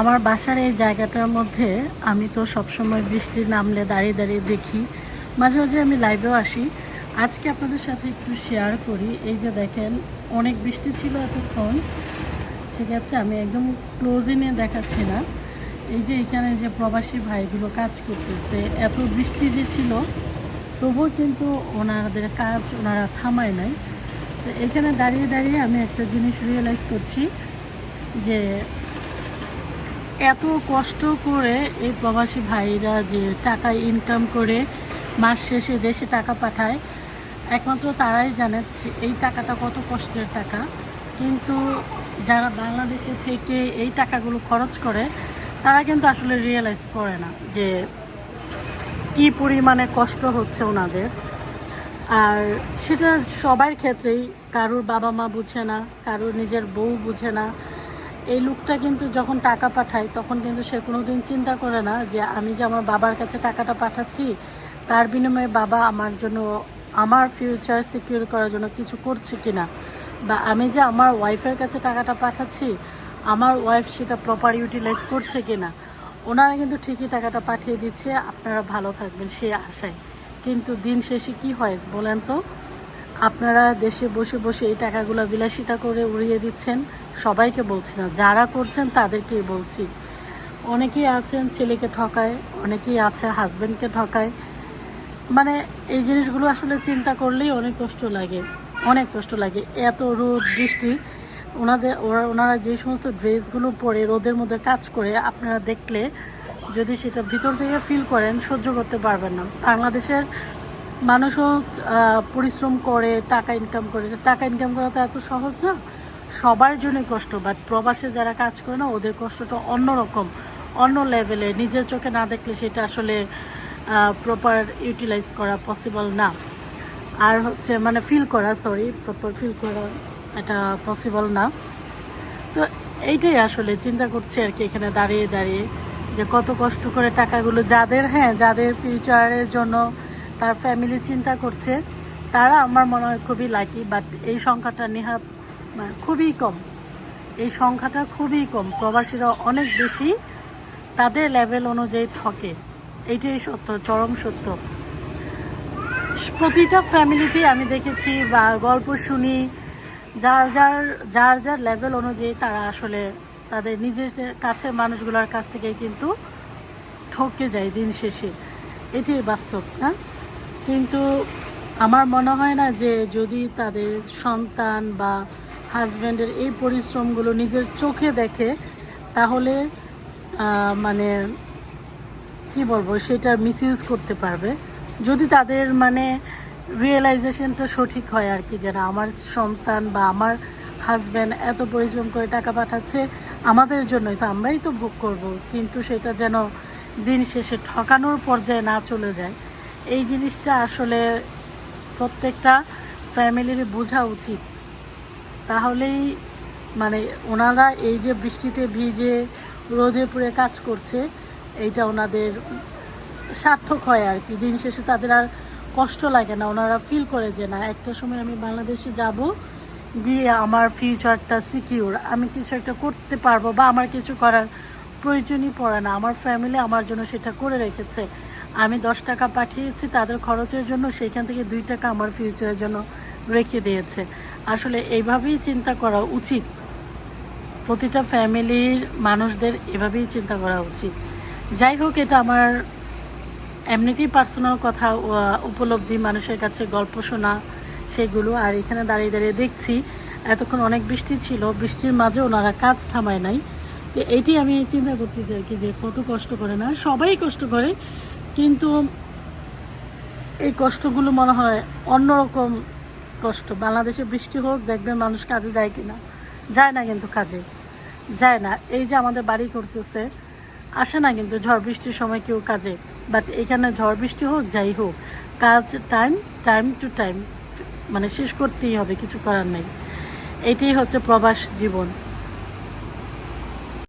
আমার বাসার এই জায়গাটার মধ্যে আমি তো সবসময় বৃষ্টি নামলে দাঁড়িয়ে দাঁড়িয়ে দেখি। মাঝে মাঝে আমি লাইভেও আসি। আজকে আপনাদের সাথে একটু শেয়ার করি। এই যে দেখেন, অনেক বৃষ্টি ছিল এতক্ষণ। ঠিক আছে, আমি একদম ক্লোজে নিয়ে দেখাচ্ছি না। এই যে এখানে যে প্রবাসী ভাইগুলো কাজ করতেছে, এত বৃষ্টি যে ছিল, তবুও কিন্তু ওনাদের কাজ ওনারা থামায় নাই। তো এখানে দাঁড়িয়ে দাঁড়িয়ে আমি একটা জিনিস রিয়েলাইজ করছি যে এত কষ্ট করে এই প্রবাসী ভাইরা যে টাকা ইনকাম করে মাস শেষে দেশে টাকা পাঠায়, একমাত্র তারাই জানে এই টাকাটা কত কষ্টের টাকা। কিন্তু যারা বাংলাদেশে থেকে এই টাকাগুলো খরচ করে, তারা কিন্তু আসলে রিয়েলাইজ করে না যে কি পরিমাণে কষ্ট হচ্ছে ওনাদের। আর সেটা সবার ক্ষেত্রেই, কারোর বাবা মা বুঝে না, কারোর নিজের বউ বুঝে না এই লোকটা কিন্তু যখন টাকা পাঠায়, তখন কিন্তু সে কোনোদিন চিন্তা করে না যে আমি যে আমার বাবার কাছে টাকাটা পাঠাচ্ছি, তার বিনিময়ে বাবা আমার জন্য, আমার ফিউচার সিকিউর করার জন্য কিছু করছে কি না বা আমি যে আমার ওয়াইফের কাছে টাকাটা পাঠাচ্ছি, আমার ওয়াইফ সেটা প্রপার ইউটিলাইজ করছে কি না ওনারা কিন্তু ঠিকই টাকাটা পাঠিয়ে দিচ্ছে। আপনারা ভালো থাকবেন সেই আশায়। কিন্তু দিন শেষে কি হয় বলেন তো? আপনারা দেশে বসে বসে এই টাকাগুলো বিলাসিতা করে উড়িয়ে দিচ্ছেন। সবাইকে বলছি না, যারা করছেন তাদেরকেই বলছি। অনেকেই আছেন ছেলেকে ঠকায়, অনেকেই আছে হাজব্যান্ডকে ঠকায়। মানে এই জিনিসগুলো আসলে চিন্তা করলেই অনেক কষ্ট লাগে, অনেক কষ্ট লাগে। এত রোদ, বৃষ্টি, ওনাদের, ওরা, ওনারা যে সমস্ত ড্রেসগুলো পরে রোদের মধ্যে কাজ করে, আপনারা দেখলে যদি সেটা ভিতর থেকে ফিল করেন, সহ্য করতে পারবেন না। বাংলাদেশের মানুষও পরিশ্রম করে, টাকা ইনকাম করে। টাকা ইনকাম করা তো এত সহজ না। সবার জন্যই কষ্ট বাট প্রবাসে যারা কাজ করে না, ওদের কষ্টটা অন্যরকম, অন্য লেভেলে নিজের চোখে না দেখলে সেটা আসলে প্রপার ইউটিলাইজ করা পসিবল না। আর হচ্ছে মানে ফিল করা সরি প্রপার ফিল করা এটা পসিবল না। তো এইটাই আসলে, চিন্তা করছি আর কি এখানে দাঁড়িয়ে দাঁড়িয়ে, যে কত কষ্ট করে টাকাগুলো যাদের হ্যাঁ যাদের ফিউচারের জন্য তার ফ্যামিলি চিন্তা করছে, তারা আমার মনে হয় খুবই লাকি বাট এই সংখ্যাটা নেহাত খুবই কম। এই সংখ্যাটা খুবই কম। প্রবাসীরা অনেক বেশি, তাদের লেভেল অনুযায়ী ঠকে। এইটাই সত্য, চরম সত্য। প্রতিটা ফ্যামিলিতেই আমি দেখেছি বা গল্প শুনি, যার যার যার যার লেভেল অনুযায়ী তারা আসলে তাদের নিজের কাছের মানুষগুলোর কাছ থেকে কিন্তু ঠকে যায় দিন শেষে। এটাই বাস্তব না কিন্তু আমার মনে হয় না যে যদি তাদের সন্তান বা হাজব্যান্ডের এই পরিশ্রমগুলো নিজের চোখে দেখে, তাহলে মানে কি বলব সেটার মিসইউজ করতে পারবে। যদি তাদের মানে রিয়েলাইজেশনটা সঠিক হয় আর কি, যেন আমার সন্তান বা আমার হাজব্যান্ড এত পরিশ্রম করে টাকা পাঠাচ্ছে, আমাদের জন্যই তো আমরাই তো ভোগ করব। কিন্তু সেটা যেন দিন শেষে ঠকানোর পর্যায়ে না চলে যায়। এই জিনিসটা আসলে প্রত্যেকটা ফ্যামিলির বোঝা উচিত। তাহলেই মানে ওনারা এই যে বৃষ্টিতে ভিজে রোদে পুড়ে কাজ করছে, এইটা ওনাদের সার্থক হয় আর কি। দিন শেষে তাদের আর কষ্ট লাগে না, ওনারা ফিল করে যে না, একটা সময় আমি বাংলাদেশে যাব, গিয়ে আমার ফিউচারটা সিকিউর আমি কিছু একটা করতে পারব বা আমার কিছু করার প্রয়োজনই পড়ে না। আমার ফ্যামিলি আমার জন্য সেটা করে রেখেছে। আমি দশ টাকা পাঠিয়েছি, তাদের খরচের জন্য সেইখান থেকে দুই টাকা আমার ফিউচারের জন্য রেখে দিয়েছে। আসলে এইভাবেই চিন্তা করা উচিত। প্রতিটা ফ্যামিলির মানুষদের এভাবেই চিন্তা করা উচিত। যাই হোক, এটা আমার এমনিতেই পার্সোনাল কথা উপলব্ধি, মানুষের কাছে গল্প শোনা, সেগুলো। আর এখানে দাঁড়িয়ে দাঁড়িয়ে দেখছি, এতক্ষণ অনেক বৃষ্টি ছিল, বৃষ্টির মাঝে ওনারা কাজ থামায় নাই। তো এটি আমি চিন্তা করতেছি আর কি যে কত কষ্ট করে না, সবাই কষ্ট করে, কিন্তু এই কষ্টগুলো মনে হয় অন্যরকম কষ্ট। বাংলাদেশে বৃষ্টি হোক, দেখবেন মানুষ কাজে যায় কিনা। যায় না কিন্তু কাজে। যায় না। এই যে আমাদের বাড়ি করতেছে, আসে না কিন্তু ঝড় বৃষ্টির সময় কেউ কাজে। বাট এখানে ঝড় বৃষ্টি হোক, যাই হোক, কাজ টাইম টাইম টু টাইম মানে শেষ করতেই হবে, কিছু করার নেই। এটাই হচ্ছে প্রবাস জীবন।